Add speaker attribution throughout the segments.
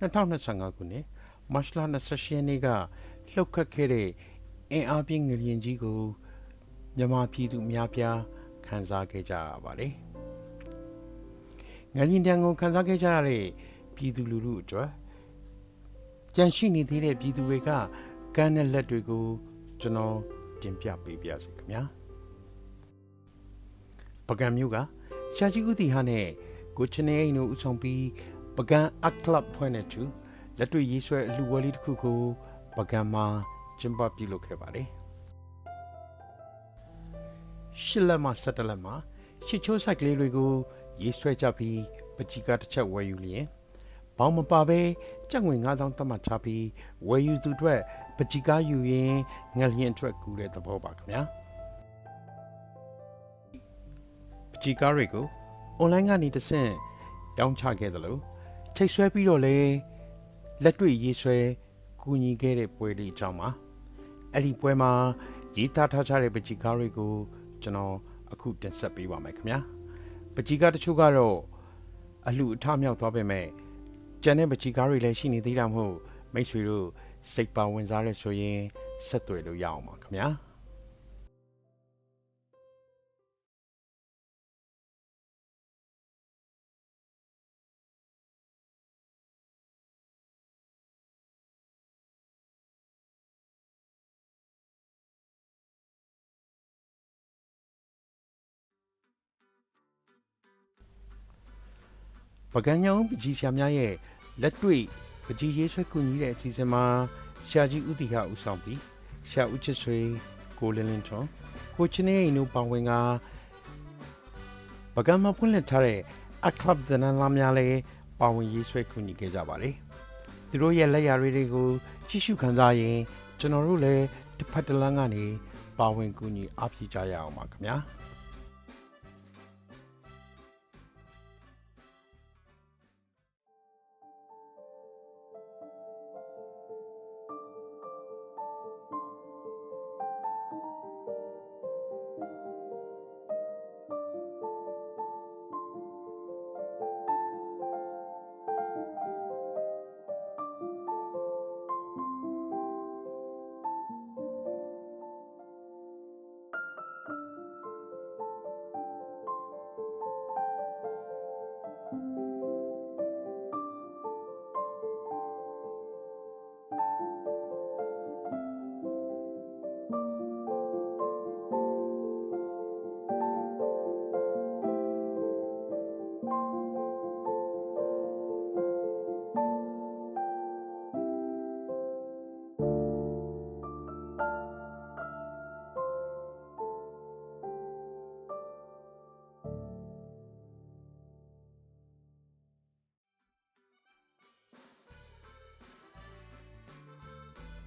Speaker 1: 2025ခုနှစ်မတ်လ28ရက်နေ့ကလှုပ်ခတ်ခဲ့တဲ့အင်အားပြင်းငလျင်ကြီးကိုမြန်မာပြည်သူအများပြားခံစားခဲ့ကြရပါတယ်ငလျင်တန်ကိုခံစားခဲ့ကြရတဲ့ပြည်သူလူထုအတွက်ကြန့်ရှိနေသေးတဲ့ပြည်သူတွေကကမ်းတဲ့လက်တွေကိုကျွန်တော်တင်ပြပေးပါရစေခင်ဗျာပကံမျိုးကရှာကြီးဦးတီဟာနဲ့ကိုချနေအိမ်တို့ဦးဆောင်ပြီး ပကံအကလပ်ဖွဲ့နေသူလက်တွေ့ရေးဆွဲအလှူဝဲလေးတစ်ခုကိုပကံမှာကျင်းပပြုလုပ်ခဲ့ပါတယ်ရှစ်လက်မှ၁၇လက်မှရှစ်ချိုးဆိုင်ကလေးတွေကိုရေးဆွဲကြပြီးပကြီးကတစ်ချက်ဝယ်ယူလျင်ဘောင်းမပါပဲကြက်ငွေ9000တတ်မှတ်ချပြီးဝယ်ယူသူအတွက်ပကြီးကားယူရင်ငလျင်အတွက်ကူတဲ့သဘောပါခင်ဗျာပကြီးကားတွေကို online ကနေတဆင့်တောင်းချခဲ့သလို ချိတ်ဆွဲပြီးတော့လေလက်တွေ့ရေးဆွဲကူညီခဲ့တဲ့ပွဲလေးအကြောင်းပါအဲ့ဒီပွဲမှာရေးသားထားကြတဲ့ပကြီးကားတွေကိုကျွန်တော်အခုတင်ဆက်ပေးပါမယ်ခင်ဗျာပကြီးကားတချို့ကတော့အလှအထမြောက်သွားပေမဲ့ကျန်တဲ့ပကြီးကားတွေလည်းရှိနေသေးတာမဟုတ်မိတ်ဆွေတို့စိတ်ပါဝင်စားရဆိုရင်ဆက်သွယ်လို့ရအောင်ပါခင်ဗျာ ပကံညောင်းပကြီးရှာများရဲ့လက်တွေ့ပကြီးရေးဆွဲကူညီတဲ့အစီအစဉ်မှာရှာကြီးဦးတီဟာဦးဆောင်ပြီးရှာဦးချစ်ဆွေကိုလင်းလင်းထွန်းကိုချင်းနေအိမ်တို့ပောင်ဝင်ကပကံမှာဖွင့်လှစ်ထားတဲ့အကလပ်ဒနန်လာများလည်းပါဝင်ရေးဆွဲကူညီခဲ့ကြပါတယ်သူတို့ရဲ့လက်ရာတွေကိုကြည့်ရှုခံစားရင်ကျွန်တော်တို့လည်းတစ်ဖက်တစ်လမ်းကနေပါဝင်ကူညီအားဖြည့်ကြရအောင်ပါခင်ဗျာ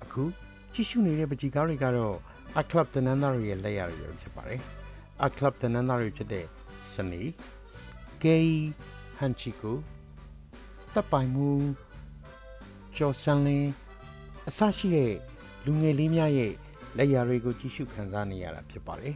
Speaker 1: အခုကြည့်ရှုနေတဲ့ပကြီးကားတွေကတော့အကလပ်တနန်းသားတွေရဲ့လက်ရတွေပဲဖြစ်ပါတယ်အကလပ်တနန်းသားတွေဖြစ်တဲ့စနီဂေးဟန်ချီကိုတပ်ပိုင်မှုကျော်ဆန်လင်းအစရှိတဲ့လူငယ်လေးများရဲ့လက်ရာတွေကိုကြည့်ရှုခံစားနေရတာဖြစ်ပါတယ်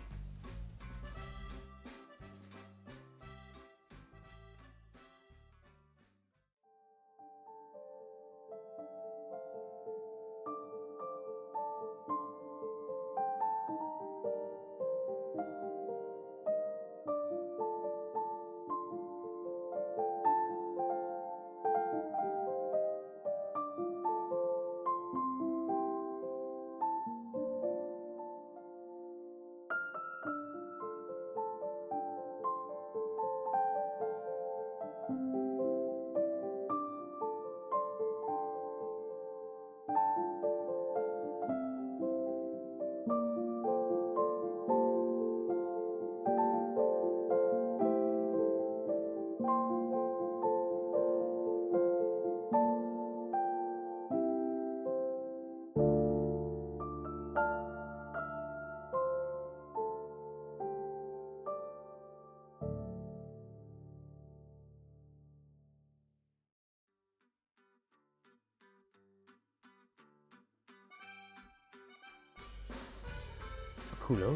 Speaker 1: ခုလို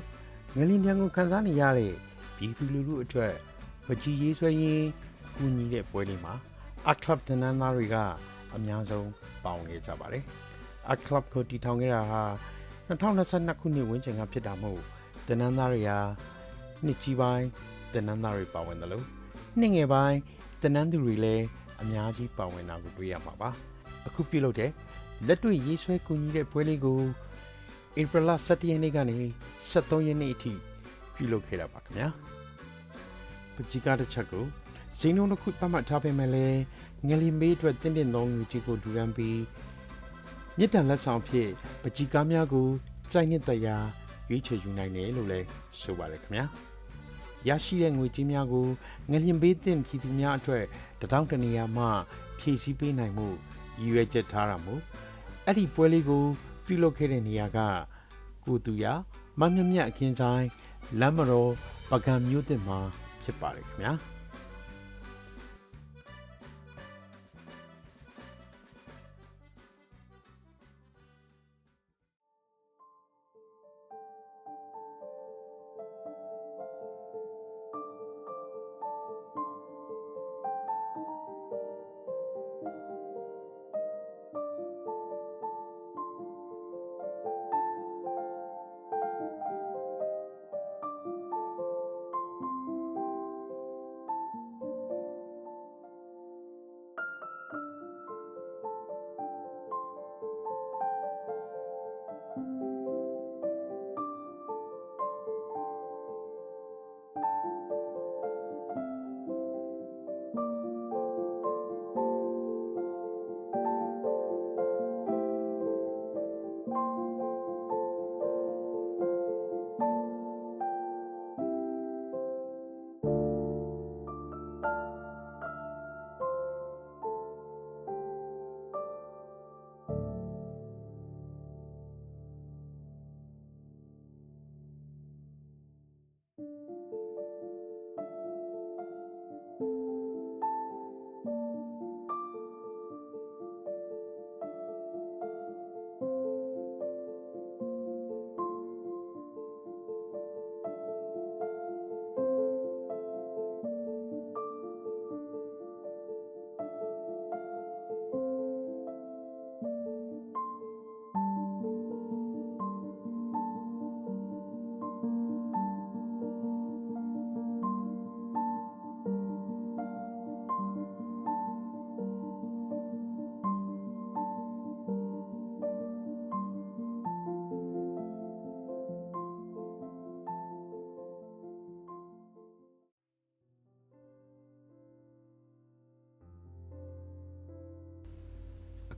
Speaker 1: ငလင်တန်းကိုခန်းစားနေရတဲ့ပြည်သူလူထုအတွက်မကြီးရေးဆွဲရင်းကူညီတဲ့ပွဲလေးမှာအကလပ်တနန်းသားတွေကအအများဆုံးပါဝင်ခဲ့ကြပါတယ်။ Art Club ကိုတည်ထောင်ခဲ့တာဟာ2022ခုနှစ်ဝန်းကျင်ကဖြစ်တာမို့တင်နန်းသားတွေဟာနှစ်ကြီးပိုင်းတင်နန်းသားတွေပါဝင်တယ်လို့နှစ်ငယ်ပိုင်းတင်နန်းသူတွေလည်းအများကြီးပါဝင်တာကိုတွေ့ရမှာပါအခုပြုလုပ်တဲ့လက်တွေ့ရေးဆွဲကူညီတဲ့ပွဲလေးကို ဧပြီလ17ရက်နေ့ကနေ23ရက်နေ့အထိပြုလုပ်ခဲ့တာပါခင်ဗျာပကြီးကားတစ်ချက်ကိုဇင်းလုံးတစ်ခုသတ်မှတ်ထားပေမဲ့လည်းငလီမေးအတွက်တင်းတင်းသုံးလူကြီးကိုဒူရန်ပြီးမြစ်တန်လက်ဆောင်ဖြစ်ပကြီးကားများကိုစိုက်နှစ်တရားရွေးချယ်ယူနိုင်တယ်လို့လည်းဆိုပါတယ်ခင်ဗျာရရှိတဲ့ငွေကြေးများကိုငလျင်ပေးသင့်ပြည်သူများအတွက်တထောင်တနေရာမှဖြည့်ဆည်းပေးနိုင်မှုရည်ရွယ်ချက်ထားတာမို့အဲ့ဒီပွဲလေးကို ပြုလုပ်ခဲ့တဲ့နေရာကကိုတူရမမြမြအခင်းဆိုင်လမ်းမတော်ပကံမျိုးတင်မှာဖြစ်ပါတယ်ခင်ဗျာ။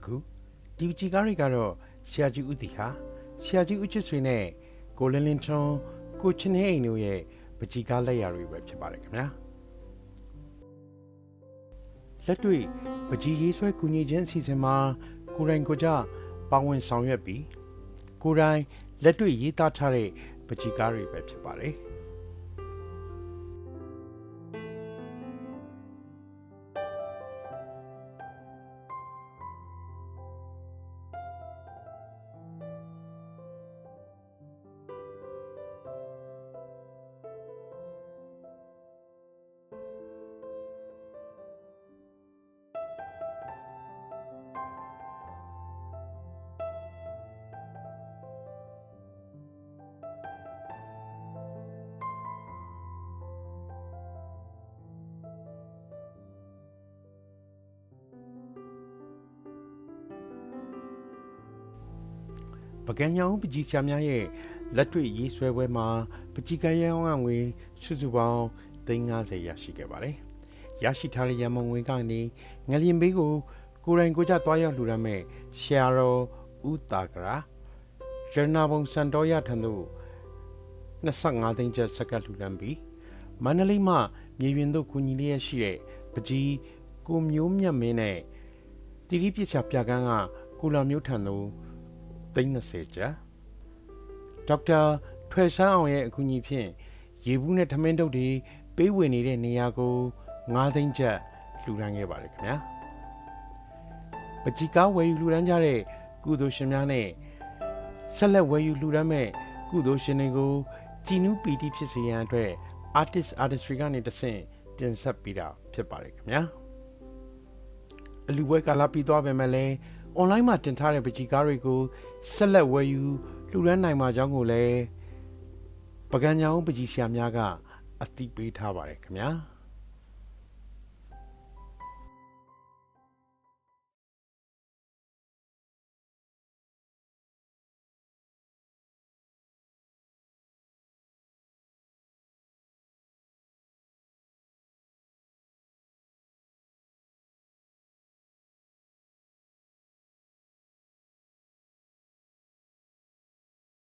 Speaker 1: အခုဒီဂျီကားတွေကတော့ဆရာကြီးဦးတီဟာဆရာကြီးဦးချစ်ဆွေနဲ့ကိုလင်းလင်းထွန်းကိုချင်းနေအိမ်တို့ရဲ့ပကြီးကားလက်ရာတွေပဲဖြစ်ပါတယ်ခင်ဗျာလက်တွေ့ပကြီးရေးဆွဲကူညီခြင်းအစီအစဉ်မှာကိုရိုင်းကိုကြပါဝင်ဆောင်ရွက်ပြီးကိုရိုင်းလက်တွေ့ရေးသားထားတဲ့ပကြီးကားတွေပဲဖြစ်ပါတယ် ပကံညောင်ပကြီးချာများရဲ့လက်တွေ့ရေးဆွဲပွဲမှာပကြီးကံရောင်းကငွေစုစုပေါင်း350ရရှိခဲ့ပါတယ်။ရရှိထားတဲ့ရမုံငွေကနေငလျင်ဘေးကိုကိုရိုင်းကိုကြသွားရောက်လှူဒါန်းမဲ့ရှယ်ရောဦးတာကရာရဏဘုံစန်တော်ရထံသို့25သိန်းကျပ်စက္ကလှူဒါန်းပြီးမန္တလေးမှမြေပြင်သို့ကူညီလျက်ရှိတဲ့ပကြီးကိုမျိုးမြတ်မင်းနဲ့တိရိပစ်ချပြကန်းကကိုလာမျိုးထံသို့ 30ကျပ်ဒေါက်တာထွယ်ဆန်းအောင်ရဲ့အကူအညီဖြင့်ရေဘူးနဲ့ထမင်းတုပ်တွေပေးဝေနေတဲ့နေရာကို9သိန်းကျပ်လှူဒန်းခဲ့ပါတယ်ခင်ဗျာပကြီကားဝယ်ယူလှူဒန်းကြတဲ့ကုသိုလ်ရှင်များနဲ့ဆက်လက်ဝယ်ယူလှူဒန်းမဲ့ကုသိုလ်ရှင်တွေကိုကြည်နူးပီတိဖြစ်စေရန်အတွက် artist artistry ကနေတဆင့်တင်ဆက်ပေးတာဖြစ်ပါတယ်ခင်ဗျာအလူပွဲကာလပြီးသွားပေမဲ့လည်း online မှာတင်ထားတဲ့ပကြီကားတွေကိုဆက်လက်ဝယ်ယူလှူဒန်းနိုင်မှာကြောင်းကိုလည်းပကံညာဦးပကြီဆရာများကအသိပေးထားပါတယ်ခင်ဗျာ။